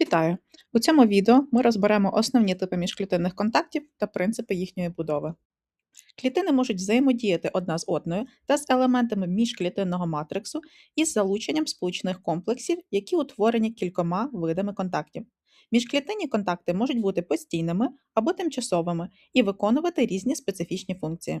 Вітаю! У цьому відео ми розберемо основні типи міжклітинних контактів та принципи їхньої будови. Клітини можуть взаємодіяти одна з одною та з елементами міжклітинного матриксу із залученням сполучних комплексів, які утворені кількома видами контактів. Міжклітинні контакти можуть бути постійними або тимчасовими і виконувати різні специфічні функції.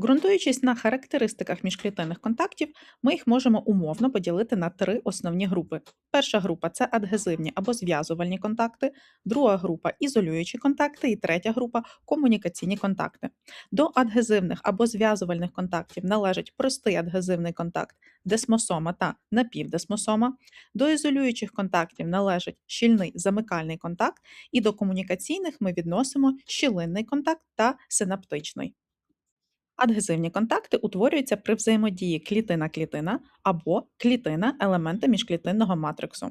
Ґрунтуючись на характеристиках міжклітинних контактів, ми їх можемо умовно поділити на три основні групи. Перша група це адгезивні або зв'язувальні контакти, друга група ізолюючі контакти, і третя група комунікаційні контакти. До адгезивних або зв'язувальних контактів належить простий адгезивний контакт десмосома та напівдесмосома. До ізолюючих контактів належить щільний замикальний контакт, і до комунікаційних ми відносимо щілинний контакт та синаптичний. Адгезивні контакти утворюються при взаємодії клітина-клітина або клітина-елемента міжклітинного матриксу.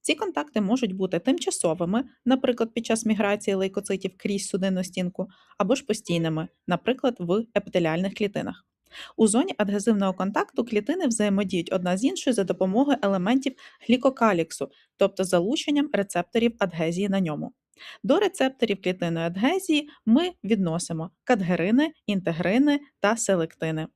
Ці контакти можуть бути тимчасовими, наприклад, під час міграції лейкоцитів крізь судинну стінку, або ж постійними, наприклад, в епітеліальних клітинах. У зоні адгезивного контакту клітини взаємодіють одна з іншою за допомогою елементів глікокаліксу, тобто залученням рецепторів адгезії на ньому. До рецепторів клітинної адгезії ми відносимо кадгерини, інтегрини та селектини.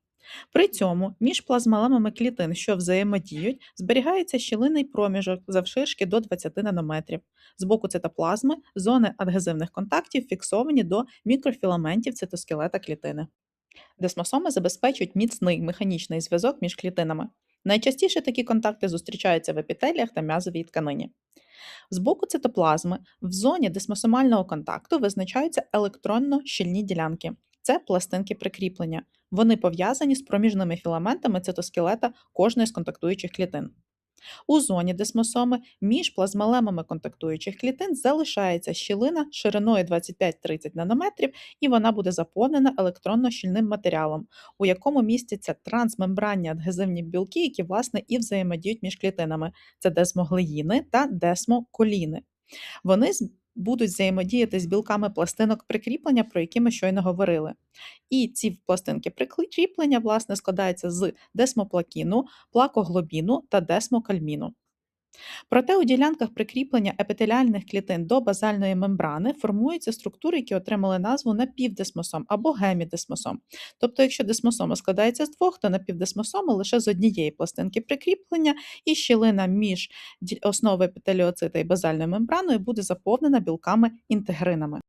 При цьому між плазмалемами клітин, що взаємодіють, зберігається щілинний проміжок завширшки до 20 нанометрів. З боку цитоплазми зони адгезивних контактів фіксовані до мікрофіламентів цитоскелета клітини. Десмосоми забезпечують міцний механічний зв'язок між клітинами. Найчастіше такі контакти зустрічаються в епітеліях та м'язовій тканині. З боку цитоплазми в зоні дисмосомального контакту визначаються електронно щільні ділянки. Це пластинки прикріплення. Вони пов'язані з проміжними філаментами цитоскелета кожної з контактуючих клітин. У зоні дисмосоми між плазмалемами контактуючих клітин залишається щілина шириною 25-30 нанометрів, і вона буде заповнена електронно-щільним матеріалом, у якому містяться трансмембранні адгезивні білки, які власне і взаємодіють між клітинами. Це десмоглеїни та десмоколіни. Вони будуть взаємодіяти з білками пластинок прикріплення, про які ми щойно говорили. І ці пластинки прикріплення, власне, складаються з десмоплакіну, плакоглобіну та десмокальміну. Проте у ділянках прикріплення епітеліальних клітин до базальної мембрани формуються структури, які отримали назву напівдесмосом або гемідесмосом. Тобто, якщо десмосома складається з двох, то напівдесмосома лише з однієї пластинки прикріплення, і щілина між основою епітеліоцита і базальною мембраною буде заповнена білками інтегринами.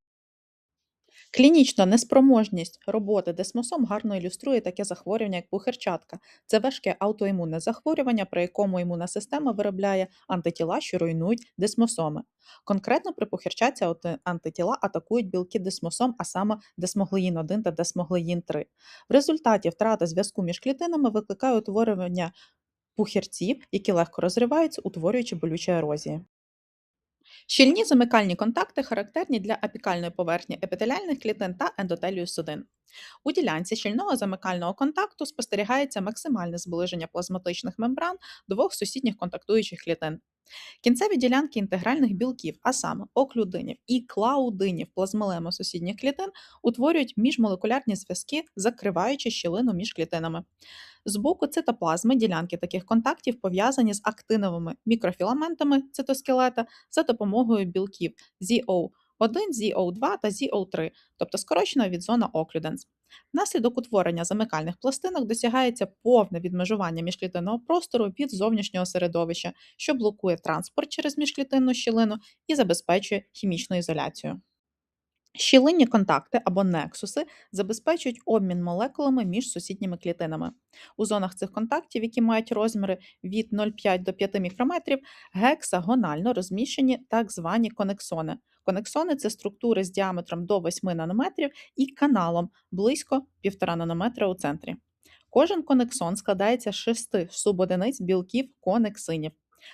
Клінічна неспроможність роботи десмосом гарно ілюструє таке захворювання, як пухирчатка. Це важке аутоімунне захворювання, при якому імунна система виробляє антитіла, що руйнують десмосоми. Конкретно при пухирчатці антитіла атакують білки десмосом, а саме десмоглеїн 1 та десмоглеїн 3. В результаті втрата зв'язку між клітинами викликає утворювання пухірців, які легко розриваються, утворюючи болючі ерозії. Щільні замикальні контакти характерні для апікальної поверхні епітеліальних клітин та ендотелію судин. У ділянці щільного замикального контакту спостерігається максимальне зближення плазматичних мембран двох сусідніх контактуючих клітин. Кінцеві ділянки інтегральних білків, а саме оклюдинів і клаудинів плазмолеми сусідніх клітин, утворюють міжмолекулярні зв'язки, закриваючи щілину між клітинами. З боку цитоплазми ділянки таких контактів пов'язані з актиновими мікрофіламентами цитоскелета за допомогою білків ZO1, ZO2 та ZO3, тобто скорочено від зона оклюденс. Внаслідок утворення замикальних пластинок досягається повне відмежування міжклітинного простору від зовнішнього середовища, що блокує транспорт через міжклітинну щілину і забезпечує хімічну ізоляцію. Щілинні контакти або нексуси забезпечують обмін молекулами між сусідніми клітинами. У зонах цих контактів, які мають розміри від 0,5 до 5 мікрометрів, гексагонально розміщені так звані конексони. Конексони це структури з діаметром до 8 нанометрів і каналом близько 1,5 нанометра у центрі. Кожен конексон складається з шести субодиниць білків конексинів.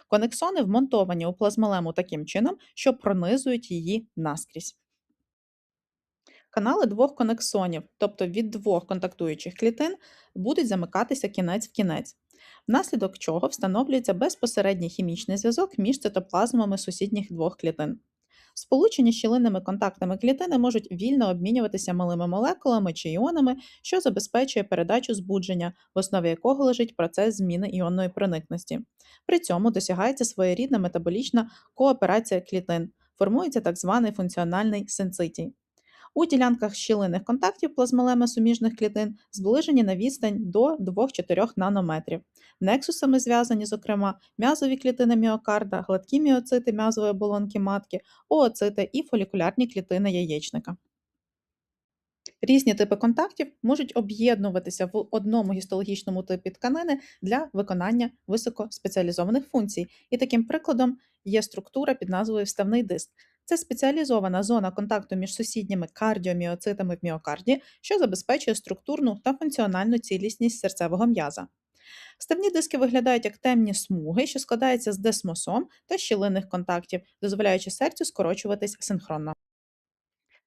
Конексони вмонтовані у плазмолему таким чином, що пронизують її наскрізь. Канали двох конексонів, тобто від двох контактуючих клітин, будуть замикатися кінець в кінець, внаслідок чого встановлюється безпосередній хімічний зв'язок між цитоплазмами сусідніх двох клітин. Сполучені щілинними контактами клітини можуть вільно обмінюватися малими молекулами чи іонами, що забезпечує передачу збудження, в основі якого лежить процес зміни іонної проникності. При цьому досягається своєрідна метаболічна кооперація клітин, формується так званий функціональний синцитій. У ділянках щілинних контактів плазмолеми суміжних клітин зближені на відстань до 2-4 нанометрів. Нексусами зв'язані, зокрема, м'язові клітини міокарда, гладкі міоцити м'язової оболонки матки, ooцити і фолікулярні клітини яєчника. Різні типи контактів можуть об'єднуватися в одному гістологічному типі тканини для виконання високоспеціалізованих функцій. І таким прикладом є структура під назвою вставний диск. Це спеціалізована зона контакту між сусідніми кардіоміоцитами в міокарді, що забезпечує структурну та функціональну цілісність серцевого м'яза. Ставні диски виглядають як темні смуги, що складаються з десмосом та щілинних контактів, дозволяючи серцю скорочуватись синхронно.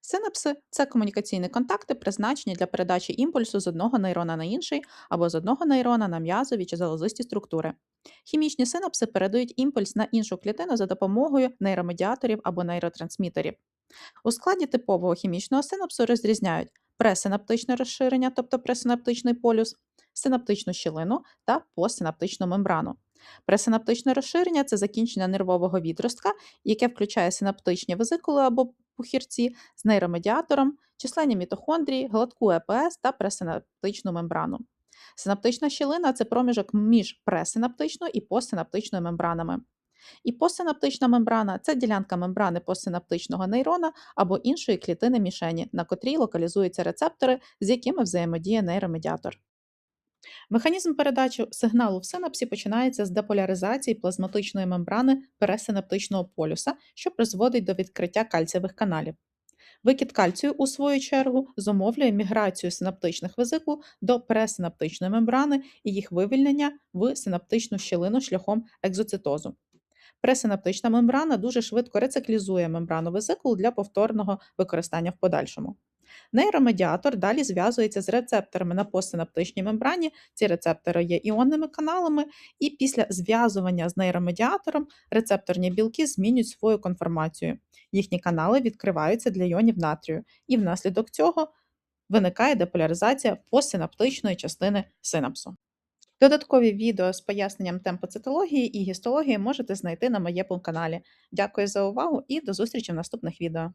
Синапси це комунікаційні контакти, призначені для передачі імпульсу з одного нейрона на інший або з одного нейрона на м'язові чи залозисті структури. Хімічні синапси передають імпульс на іншу клітину за допомогою нейромедіаторів або нейротрансмітерів. У складі типового хімічного синапсу розрізняють пресинаптичне розширення, тобто пресинаптичний полюс, синаптичну щілину та постсинаптичну мембрану. Пресинаптичне розширення це закінчення нервового відростка, яке включає синаптичні везикули або пухірці з нейромедіатором, численні мітохондрії, гладку ЕПС та пресинаптичну мембрану. Синаптична щілина це проміжок між пресинаптичною і постсинаптичною мембранами. І постсинаптична мембрана це ділянка мембрани постсинаптичного нейрона або іншої клітини мішені, на котрій локалізуються рецептори, з якими взаємодіє нейромедіатор. Механізм передачі сигналу в синапсі починається з деполяризації плазматичної мембрани пересинаптичного полюса, що призводить до відкриття кальцієвих каналів. Викид кальцію, у свою чергу, зумовлює міграцію синаптичних везикул до пресинаптичної мембрани і їх вивільнення в синаптичну щілину шляхом екзоцитозу. Пресинаптична мембрана дуже швидко рециклізує мембрану везикул для повторного використання в подальшому. Нейромедіатор далі зв'язується з рецепторами на постсинаптичній мембрані. Ці рецептори є іонними каналами, і після зв'язування з нейромедіатором рецепторні білки змінюють свою конформацію. Їхні канали відкриваються для іонів натрію, і внаслідок цього виникає деполяризація постсинаптичної частини синапсу. Додаткові відео з поясненням темпоцитології і гістології можете знайти на моєму каналі. Дякую за увагу і до зустрічі в наступних відео.